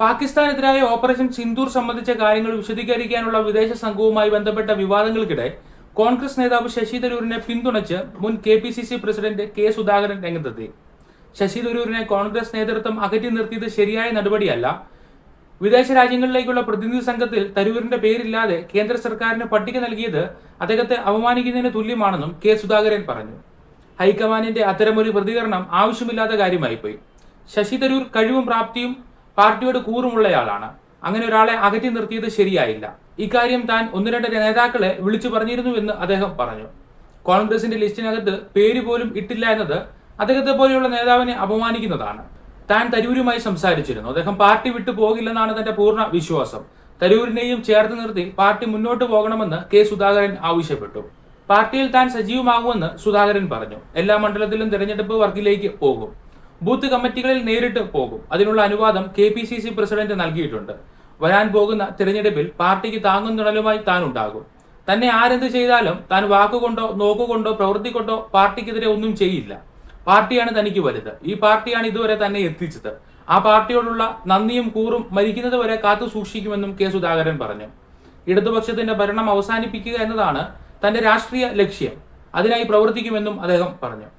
പാകിസ്ഥാനെതിരായ operation Sindoor സംബന്ധിച്ച കാര്യങ്ങൾ വിശദീകരിക്കാനുള്ള വിദേശ സംഘവുമായി ബന്ധപ്പെട്ട വിവാദങ്ങൾക്കിടെ കോൺഗ്രസ് നേതാവ് ശശി തരൂരിനെ പിന്തുണച്ച് മുൻ K P C C president K Sudhakaran രംഗത്തെത്തി. ശശി തരൂരിനെ കോൺഗ്രസ് നേതൃത്വം അകറ്റി നിർത്തിയത് ശരിയായ നടപടിയല്ല. വിദേശ രാജ്യങ്ങളിലേക്കുള്ള പ്രതിനിധി സംഘത്തിൽ തരൂരിന്റെ പേരില്ലാതെ കേന്ദ്ര സർക്കാരിന് പട്ടിക നൽകിയത് അദ്ദേഹത്തെ അപമാനിക്കുന്നതിന് തുല്യമാണെന്നും കെ സുധാകരൻ പറഞ്ഞു. ഹൈക്കമാൻഡിന്റെ അത്തരമൊരു പ്രതികരണം ആവശ്യമില്ലാത്ത കാര്യമായിപ്പോയി. ശശി തരൂർ കഴിവും പ്രാപ്തിയും പാർട്ടിയോട് കൂറുമുള്ളയാളാണ്. അങ്ങനെ ഒരാളെ അകറ്റി നിർത്തിയത് ശരിയായില്ല. ഇക്കാര്യം താൻ ഒന്ന് രണ്ട് നേതാക്കളെ വിളിച്ചു പറഞ്ഞിരുന്നുവെന്ന് അദ്ദേഹം പറഞ്ഞു. കോൺഗ്രസിന്റെ ലിസ്റ്റിനകത്ത് പേര് പോലും ഇട്ടില്ല എന്നത് അദ്ദേഹത്തെ പോലെയുള്ള നേതാവിനെ അപമാനിക്കുന്നതാണ്. താൻ തരൂരുമായി സംസാരിച്ചിരുന്നു. അദ്ദേഹം പാർട്ടി വിട്ടു പോകില്ലെന്നാണ് തന്റെ പൂർണ വിശ്വാസം. തരൂരിനെയും ചേർത്ത് നിർത്തി പാർട്ടി മുന്നോട്ട് പോകണമെന്ന് കെ സുധാകരൻ ആവശ്യപ്പെട്ടു. പാർട്ടിയിൽ താൻ സജീവമാകുമെന്ന് സുധാകരൻ പറഞ്ഞു. എല്ലാ മണ്ഡലത്തിലും തെരഞ്ഞെടുപ്പ് വർക്കിലേക്ക് പോകും. ബൂത്ത് കമ്മിറ്റികളിൽ നേരിട്ട് പോകും. അതിനുള്ള അനുവാദം K P C C president നൽകിയിട്ടുണ്ട്. വരാൻ പോകുന്ന തിരഞ്ഞെടുപ്പിൽ പാർട്ടിക്ക് താങ്ങും തുണലുമായി താൻ ഉണ്ടാകും. തന്നെ ആരെന്ത് ചെയ്താലും താൻ വാക്കുകൊണ്ടോ നോക്കുകൊണ്ടോ പ്രവൃത്തി കൊണ്ടോ പാർട്ടിക്കെതിരെ ഒന്നും ചെയ്യില്ല. പാർട്ടിയാണ് തനിക്ക് വലുത്. ഈ പാർട്ടിയാണ് ഇതുവരെ തന്നെ എത്തിച്ചത്. ആ പാർട്ടിയോടുള്ള നന്ദിയും കൂറും മരിക്കുന്നത് വരെ കാത്തു സൂക്ഷിക്കുമെന്നും കെ സുധാകരൻ പറഞ്ഞു. ഇടതുപക്ഷത്തിന്റെ ഭരണം അവസാനിപ്പിക്കുക എന്നതാണ് തന്റെ രാഷ്ട്രീയ ലക്ഷ്യം. അതിനായി പ്രവർത്തിക്കുമെന്നും അദ്ദേഹം പറഞ്ഞു.